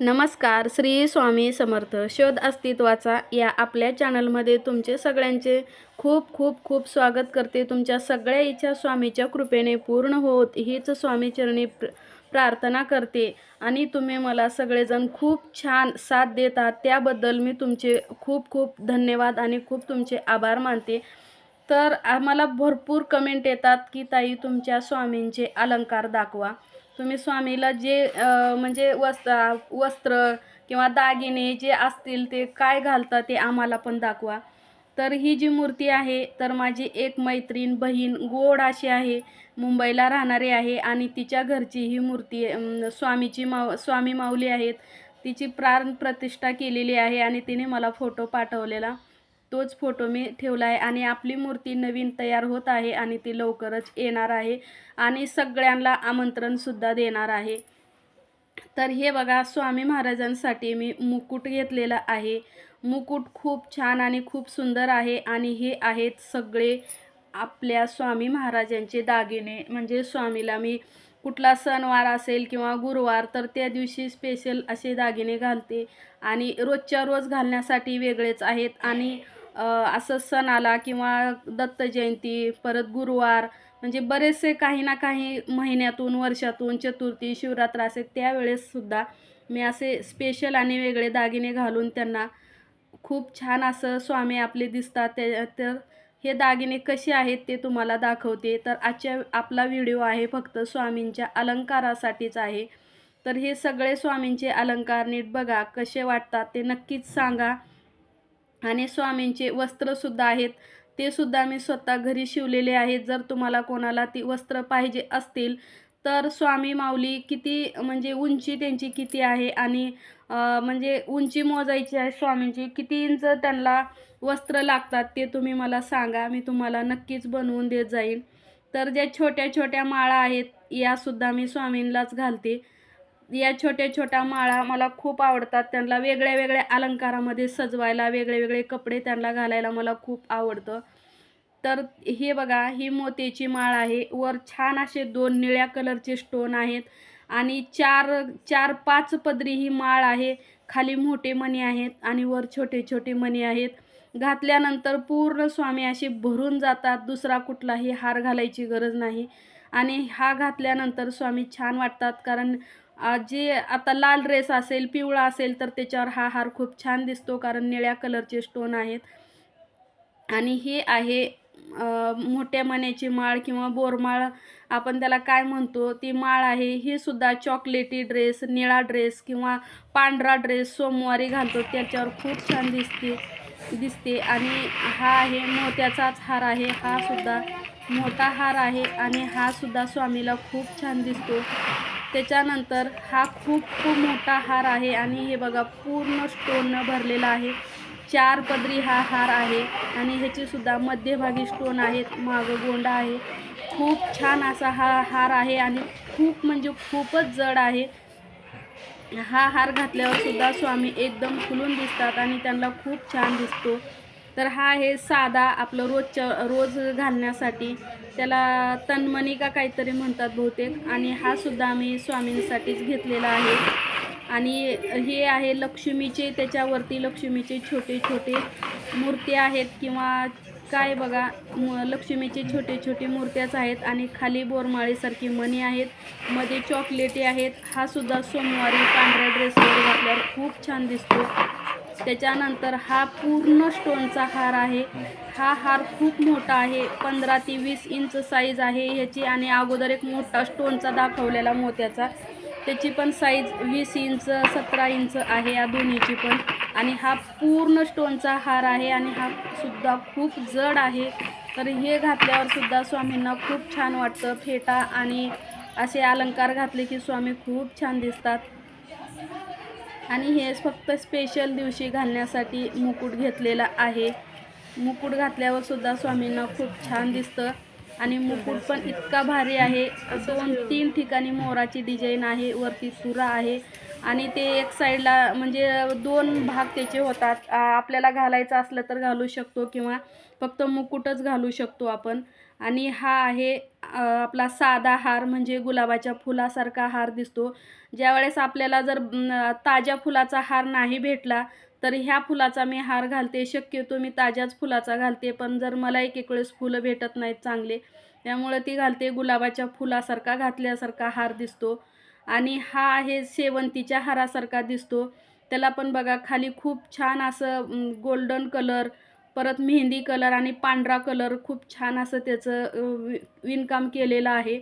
नमस्कार श्री स्वामी समर्थ. शोध अस्तित्वाचा या आपल्या चॅनलमध्ये तुमचे सगळ्यांचे खूप खूप खूप स्वागत करते. तुमच्या सगळ्या इच्छा स्वामीच्या कृपेने पूर्ण होत हीच स्वामीचरणी प्र प्रार्थना करते. आणि तुम्ही मला सगळेजण खूप छान साथ देतात त्याबद्दल मी तुमचे खूप खूप धन्यवाद आणि खूप तुमचे आभार मानते. तर आम्हाला भरपूर कमेंट येतात की ताई तुमच्या स्वामींचे अलंकार दाखवा. तुम्ही स्वामीला जे म्हणजे वस्त्र वस्त्र किंवा दागिने जे असतील ते काय घालता ते आम्हाला पण दाखवा. तर ही जी मूर्ती आहे तर माझी एक मैत्रीण बहीण गोड अशी आहे मुंबईला राहणारी आहे आणि तिच्या घरची ही मूर्ती स्वामीची माव स्वामी माऊली आहेत. तिची प्राण प्रतिष्ठा केलेली आहे आणि तिने मला फोटो पाठवलेला. तोच फोटो मी ठेवला आहे आणि आपली मूर्ती नवीन तयार होत आहे आणि ती लवकरच येणार आहे आणि सगळ्यांना आमंत्रणसुद्धा देणार आहे. तर हे बघा स्वामी महाराजांसाठी मी मुकुट घेतलेला आहे. मुकुट खूप छान आणि खूप सुंदर आहे आणि हे आहेत सगळे आपल्या स्वामी महाराजांचे दागिने. म्हणजे स्वामीला मी कुठला सणवार असेल किंवा गुरुवार तर त्या दिवशी स्पेशल असे दागिने घालते आणि रोजच्या रोज घालण्यासाठी वेगळेच आहेत आणि असं सण आला किंवा दत्त जयंती परत गुरुवार म्हणजे बरेचसे काही ना काही महिन्यातून वर्षातून चतुर्थी शिवरात्र असे त्यावेळेससुद्धा मी असे स्पेशल आणि वेगळे दागिने घालून त्यांना खूप छान असं स्वामी आपले दिसतात. त्या तर हे दागिने कसे आहेत ते तुम्हाला दाखवते. तर आजच्या आपला व्हिडिओ आहे फक्त स्वामींच्या अलंकारासाठीच आहे. तर हे सगळे स्वामींचे अलंकार नीट बघा कसे वाटतात ते नक्कीच सांगा. आणि स्वामींचे वस्त्रसुद्धा आहेत. ते सुद्धा मी स्वतः घरी शिवलेले आहेत. जर तुम्हाला कोणाला ती वस्त्र पाहिजे असतील तर स्वामी माऊली किती म्हणजे उंची त्यांची किती आहे आणि म्हणजे उंची मोजायची आहे स्वामींची किती इंच त्यांना वस्त्र लागतात ते तुम्ही मला सांगा. मी तुम्हाला नक्कीच बनवून देत जाईन. तर ज्या छोट्या छोट्या माळा आहेत यासुद्धा मी स्वामींनाच घालते. या छोट्या छोट्या माळा मला खूप आवडतात. त्यांना वेगळ्या वेगळ्या अलंकारामध्ये सजवायला वेगळे वेगळे कपडे त्यांना घालायला मला खूप आवडतं. तर हे बघा ही मोत्याची माळ आहे. वर छान असे दोन निळ्या कलरचे स्टोन आहेत आणि चार चार पाच पदरी ही माळ आहे. खाली मोठे मणी आहेत आणि वर छोटे छोटे मणी आहेत. घातल्यानंतर पूर्ण स्वामी असे भरून जातात. दुसरा कुठलाही हार घालायची गरज नाही. आणि हा घातल्यानंतर स्वामी छान वाटतात कारण जे आता लाल ड्रेस असेल पिवळा असेल तर त्याच्यावर हा हार खूप छान दिसतो कारण निळ्या कलरचे स्टोन आहेत. आणि हे आहे मोठ्या मण्याची माळ किंवा बोरमाळ. आपण त्याला काय म्हणतो ती माळ आहे. ही सुद्धा चॉकलेटी ड्रेस निळा ड्रेस किंवा पांढरा ड्रेस सोमवारी घालतो. त्याच्यावर खूप छान दिसते दिसते. आणि हा आहे मोत्याचाच हार आहे. हा सुद्धा मोठा हार आहे. आणि हा सुद्धा स्वामीला खूप छान दिसतो. त्याच्यानंतर हा खूप खूप मोठा हार आहे आणि हे बघा पूर्ण स्टोननं भरलेला आहे. चार पदरी हा हार आहे आणि ह्याचीसुद्धा मध्यभागी स्टोन आहेत मागं गोंडा आहे. खूप छान असा हा हार आहे आणि खूप म्हणजे खूपच जड आहे. हा हार घातल्यावर सुद्धा स्वामी एकदम खुलून दिसतात आणि त्यांना खूप छान दिसतो. तर हा आहे साधा आपलं रोजच्या रोज घालण्यासाठी. त्याला तन्मणी का काहीतरी म्हणतात बहुतेक. आणि हा सुद्धा आम्ही स्वामींसाठीच घेतलेला आहे. आणि हे आहे लक्ष्मीचे त्याच्यावरती लक्ष्मीचे छोटे छोटे मूर्ती आहेत किंवा काय बघा म लक्ष्मीचे छोटे छोटे मूर्त्याच आहेत आणि खाली बोरमाळीसारखी मणी आहेत. मध्ये चॉकलेटी आहेत. हा सुद्धा सोमवारी पांढऱ्या ड्रेसवर घातल्यावर खूप छान दिसतो. त्याच्यानंतर हा पूर्ण स्टोनचा हार आहे. हा हार खूप मोठा आहे. पंधरा ते वीस इंच साईज आहे ह्याची आणि अगोदर एक मोठा स्टोनचा दाखवलेला मोत्याचा. त्याची पण साईज वीस इंच सतरा इंच आहे या दोन्हीची पण. आणि हा पूर्ण स्टोनचा हार आहे आणि हा सुद्धा खूप जड आहे. तर हे घातल्यावर सुद्धा स्वामींना खूप छान वाटतं. फेटा आणि असे अलंकार घातले की स्वामी खूप छान दिसतात. आणि हे फक्त स्पेशल दिवशी घालण्यासाठी मुकुट घेतलेला आहे. मुकुट घातल्यावर सुद्धा स्वामींना खूप छान दिसतं. आणि मुकुट पण इतका भारी आहे. दोन तीन ठिकाणी मोराची डिझाईन आहे. वरती सुरा आहे. आणि ते एक साईडला म्हणजे दोन भाग त्याचे होतात. आपल्याला घालायचं असलं तर घालू शकतो किंवा फक्त मुकुटच घालू शकतो आपण. आणि हा आहे आपला साधा हार म्हणजे गुलाबाच्या फुलासारखा हार दिसतो. ज्यावेळेस आपल्याला जर ताज्या फुलाचा हार नाही भेटला तर ह्या फुलाचा मी हार घालते. शक्यतो मी ताज्याच फुलाचा घालते पण जर मला एक एक वेळेस फुलं भेटत नाहीत चांगले त्यामुळे ती घालते गुलाबाच्या फुलासारखा घातल्यासारखा हार दिसतो. आणि हा आहे शेवंतीच्या हारासारखा दिसतो. त्याला पण बघा खाली खूप छान असं गोल्डन कलर परत मेहंदी कलर आणि पांढरा कलर खूप छान असं त्याचं वि विणकाम केलेलं आहे.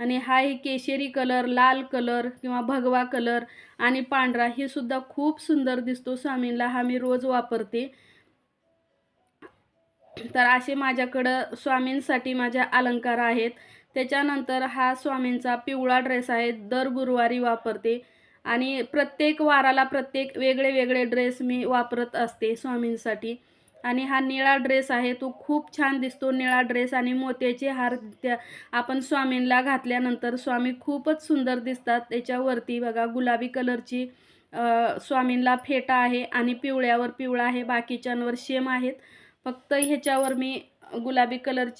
आणि हा हे केशरी कलर लाल कलर किंवा भगवा कलर आणि पांढरा. हे सुद्धा खूप सुंदर दिसतो स्वामींना हा मी रोज वापरते. तर असे माझ्याकडं स्वामींसाठी माझ्या अलंकार आहेत. त्याच्यानंतर हा स्वामींचा पिवळा ड्रेस आहे दर गुरुवारी वापरते. आणि प्रत्येक वाराला प्रत्येक वेगळे वेगळे ड्रेस मी वापरत असते स्वामींसाठी. आणि हा निळा ड्रेस आहे तो खूप छान दिसतो. निळा ड्रेस आणि मोत्याचे हार त्या आपण स्वामींना घातल्यानंतर स्वामी खूपच सुंदर दिसतात. त्याच्यावरती बघा गुलाबी कलरची स्वामींना फेटा आहे आणि पिवळ्यावर पिवळा आहे बाकीच्यांवर शेम आहेत. फक्त ह्याच्यावर मी गुलाबी कलरची